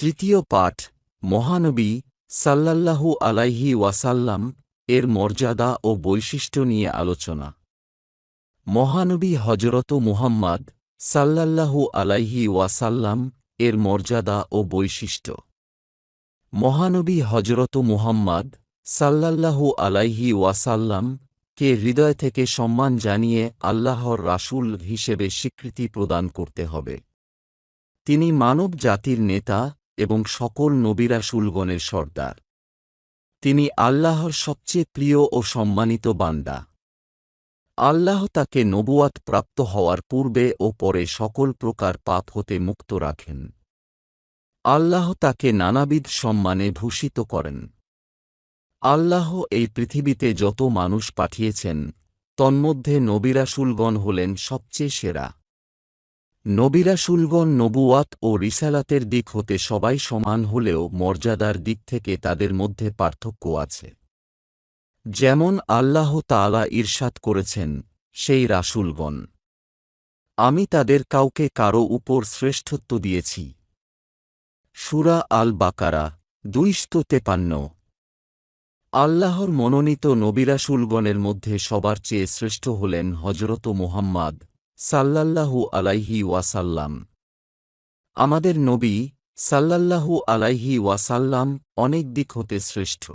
তৃতীয় পাঠ, মহানবী সাল্লাল্লাহু আলাইহি ওয়াসাল্লাম এর মর্যাদা ও বৈশিষ্ট্য নিয়ে আলোচনা। মহানবী হজরত মুহাম্মদ সাল্লাল্লাহু আলাইহি ওয়াসাল্লাম এর মর্যাদা ও বৈশিষ্ট্য। মহানবী হজরত মুহাম্মদ সাল্লাল্লাহু আলাইহি ওয়াসাল্লাম কে হৃদয় থেকে সম্মান জানিয়ে আল্লাহর রাসূল হিসেবে স্বীকৃতি প্রদান করতে হবে। তিনি মানব জাতির নেতা এবং সকল নবিরাসুলগণের সর্দার। তিনি আল্লাহর সবচেয়ে প্রিয় ও সম্মানিত বান্দা। আল্লাহ তাকে নবুয়াত প্রাপ্ত হওয়ার পূর্বে ও পরে সকল প্রকার পাপ হতে মুক্ত রাখেন। আল্লাহ তাকে নানাবিধ সম্মানে ভূষিত করেন। আল্লাহ এই পৃথিবীতে যত মানুষ পাঠিয়েছেন, তন্মধ্যে নবিরাসুলগণ হলেন সবচেয়ে সেরা। নবিরাসুলগণ নবুয়াত ও রিসালাতের দিক হতে সবাই সমান হলেও মর্যাদার দিক থেকে তাদের মধ্যে পার্থক্য আছে। যেমন আল্লাহ তাআলা ঈর্ষাদ করেছেন, সেই রাসুলগণ, আমি তাদের কাউকে কারও উপর শ্রেষ্ঠত্ব দিয়েছি। সুরা আল বাকারা দুইশত তেপান্ন। আল্লাহর মনোনীত নবিরাসুলগণের মধ্যে সবার চেয়ে শ্রেষ্ঠ হলেন হজরত মুহাম্মদ। সাল্লাল্লাহু আলাইহি ওয়াসাল্লাম। আমাদের নবী সাল্লাল্লাহু আলাইহি ওয়াসাল্লাম অনেক দিক হতে শ্রেষ্ঠ।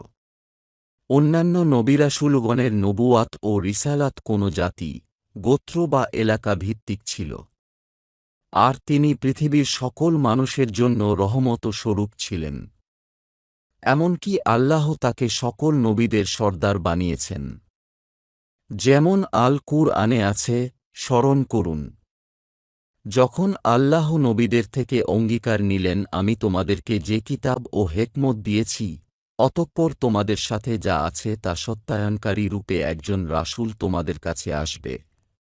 অন্যান্য নবিরাসুলগণের নবুয়াত ও রিসালাত কোনো জাতি, গোত্র বা এলাকা ভিত্তিক ছিল। আর তিনি পৃথিবীর সকল মানুষের জন্য রহমত স্বরূপ ছিলেন। এমনকি আল্লাহ তাকে সকল নবীদের সর্দার বানিয়েছেন। যেমন আল কুর আনে আছে স্মরণ করুন। যখন আল্লাহ নবীদের থেকে অঙ্গীকার নিলেন, আমি তোমাদেরকে যে কিতাব ও হেকমত দিয়েছি, অতঃপর তোমাদের সাথে যা আছে তা সত্যায়নকারী রূপে একজন রাসূল তোমাদের কাছে আসবে।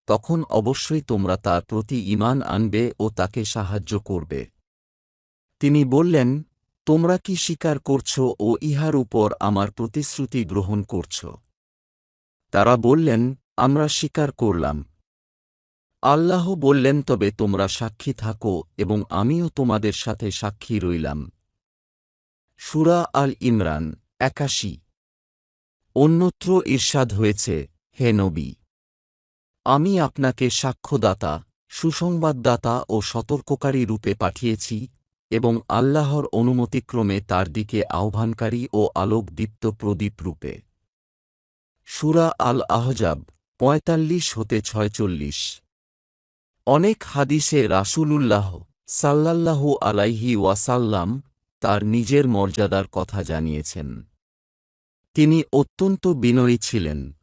তখন অবশ্যই তোমরা তার প্রতি ঈমান আনবে ও তাকে সাহায্য করবে। তিনি বললেন, তোমরা কি স্বীকার করছ ও ইহার উপর আমার প্রতিশ্রুতি গ্রহণ করছ? তারা বললেন, আমরা স্বীকার করলাম। আল্লাহ বললেন, তবে তোমরা সাক্ষী থাকো এবং আমিও তোমাদের সাথে সাক্ষী রইলাম। সুরা আল ইমরান, একাশি। অন্যত্র ঈর্ষাদ হয়েছে, হে নবী, আমি আপনাকে সাক্ষ্যদাতা, সুসংবাদদাতা ও সতর্ককারী রূপে পাঠিয়েছি এবং আল্লাহর অনুমতিক্রমে তার দিকে আহ্বানকারী ও আলোকদীপ্ত প্রদীপ রূপে। সুরা আল আহজাব, পঁয়তাল্লিশ হতে ছয়চল্লিশ। অনেক হাদিসে রাসূলুল্লাহ সাল্লাল্লাহু আলাইহি ওয়াসাল্লাম তার নিজের মর্যাদার কথা জানিয়েছেন। তিনি অত্যন্ত বিনয়ী ছিলেন।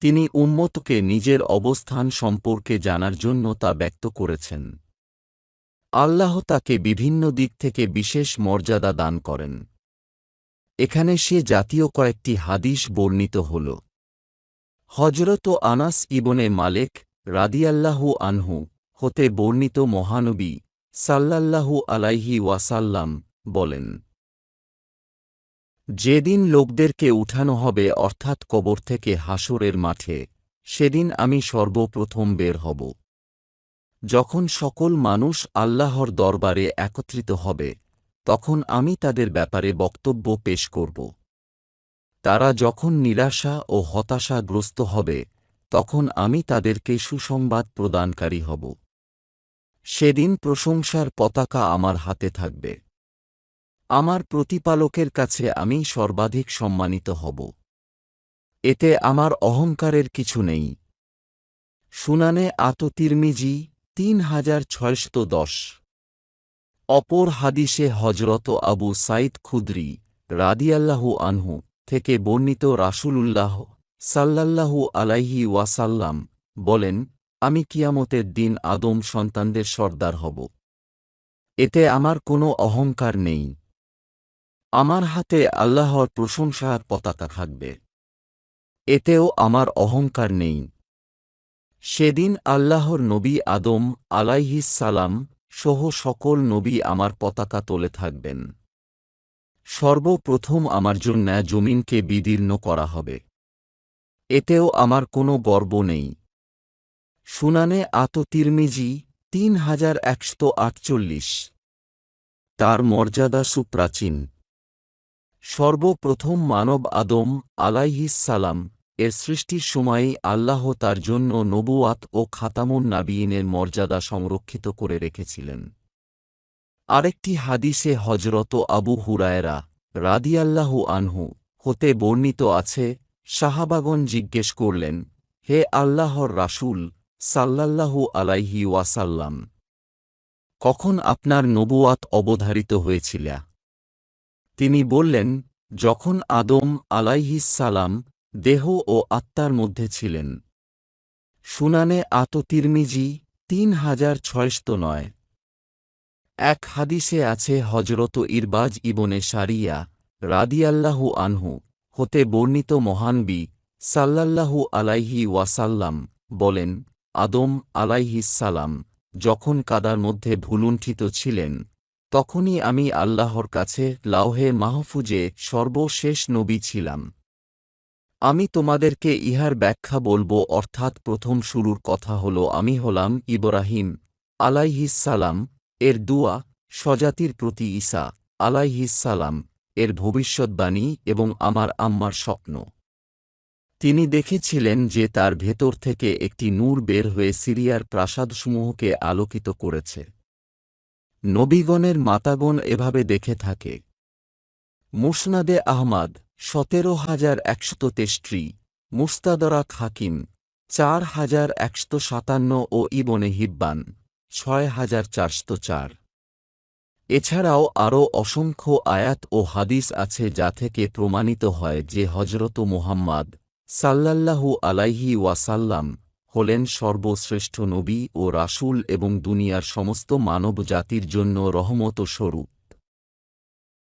তিনি উম্মতকে নিজের অবস্থান সম্পর্কে জানার জন্য তা ব্যক্ত করেছেন। আল্লাহ তাকে বিভিন্ন দিক থেকে বিশেষ মর্যাদা দান করেন। এখানে সে জাতীয় কয়েকটি হাদিস বর্ণিত হল। হজরত আনাস ইবনে মালেক রাদিয়াল্লাহু আনহু হতে বর্ণিত মহানবী সাল্লাল্লাহু আলাইহি ওয়াসাল্লাম বলেন, যেদিন লোকদেরকে উঠানো হবে অর্থাৎ কবর থেকে হাসরের মাঠে, সেদিন আমি সর্বপ্রথম বের হব। যখন সকল মানুষ আল্লাহর দরবারে একত্রিত হবে, তখন আমি তাদের ব্যাপারে বক্তব্য পেশ করব। তারা যখন নিরাশা ও হতাশাগ্রস্ত হবে তখন আমি তাদেরকে সুসংবাদ প্রদানকারী হব। সেদিন প্রশংসার পতাকা আমার হাতে থাকবে। আমার প্রতিপালকের কাছে আমি সর্বাধিক সম্মানিত হব। এতে আমার অহংকারের কিছু নেই। শুনানে আত তিরমিজি তিন হাজার ছয়শত দশ। অপর হাদিসে হজরত আবু সাইদ খুদ্রি রাদিয়াল্লাহু আনহু থেকে বর্ণিত রাসূলুল্লাহ সাল্লাল্লাহু আলাইহি ওয়াসাল্লাম বলেন, আমি কিয়ামতের দিন আদম সন্তানদের সর্দার হব। এতে আমার কোনো অহংকার নেই। আমার হাতে আল্লাহর প্রশংসার পতাকা থাকবে। এতেও আমার অহংকার নেই। সেদিন আল্লাহর নবী আদম আলাইহিস সালাম সহ সকল নবী আমার পতাকা তোলে থাকবেন। সর্বপ্রথম আমার জন্য জমিনকে বিদীর্ণ করা হবে। এতেও আমার কোনো গর্ব নেই। শুনানে আত তিরমিজি তিন হাজার একশত আটচল্লিশ। তার মর্যাদা সুপ্রাচীন। সর্বপ্রথম মানব আদম সালাম এর সৃষ্টির সময়ই আল্লাহ তার জন্য নবুয়াত ও খাতামুন নাবিয়িনের মর্যাদা সংরক্ষিত করে রেখেছিলেন। আরেকটি হাদিসে হজরত আবু হুরায়রা রাদিয়াল্লাহু আনহু হতে বর্ণিত আছে সাহাবাগন জিজ্ঞেস করলেন, হে আল্লাহর রাসূল সাল্লাল্লাহু আলাইহি ওয়াসাল্লাম, কখন আপনার নবুয়াত অবধারিত হয়েছিল? তিনি বললেন, যখন আদম সালাম দেহ ও আত্মার মধ্যে ছিলেন। শুনানে আত তিরমিজি তিন হাজার ছয়শত নয়। এক হাদিসে আছে হজরত ইরবাজ ইবনে সারিয়া রাদিয়াল্লাহু আনহু হতে বর্ণিত মহানবী সাল্লাল্লাহু আলাইহি ওয়াসাল্লাম বলেন, আদম সালাম যখন কাদার মধ্যে ভুলুণ্ঠিত ছিলেন, তখনই আমি আল্লাহর কাছে লাউহে মাহফুজে সর্বশেষ নবী ছিলাম। আমি তোমাদেরকে ইহার ব্যাখ্যা বলব, অর্থাৎ প্রথম শুরুর কথা হল, আমি হলাম ইব্রাহিম আলাইহিসালাম এর দুয়া স্বজাতির প্রতি ঈসা আলাইহিসালাম এর ভবিষ্যৎবাণী এবং আমার আম্মার স্বপ্ন। তিনি দেখেছিলেন যে তার ভেতর থেকে একটি নূর বের হয়ে সিরিয়ার প্রাসাদসমূহকে আলোকিত করেছে। নবীগণের মাতাগণ এভাবে দেখে থাকে। মুসনাদে আহমাদ, সতেরো হাজার একশত তেষ্টি, মুস্তাদরাক হাকিম, চার হাজার একশত সাতান্ন ও ইবনে হিব্বান, ছয় হাজার চারশত চার। এছাড়াও আরও অসংখ্য আয়াত ও হাদিস আছে যা থেকে প্রমাণিত হয় যে হজরত মুহাম্মদ সাল্লাল্লাহু আলাইহি ওয়াসাল্লাম হলেন সর্বশ্রেষ্ঠ নবী ও রাসুল এবং দুনিয়ার সমস্ত মানব জাতির জন্য রহমত স্বরূপ।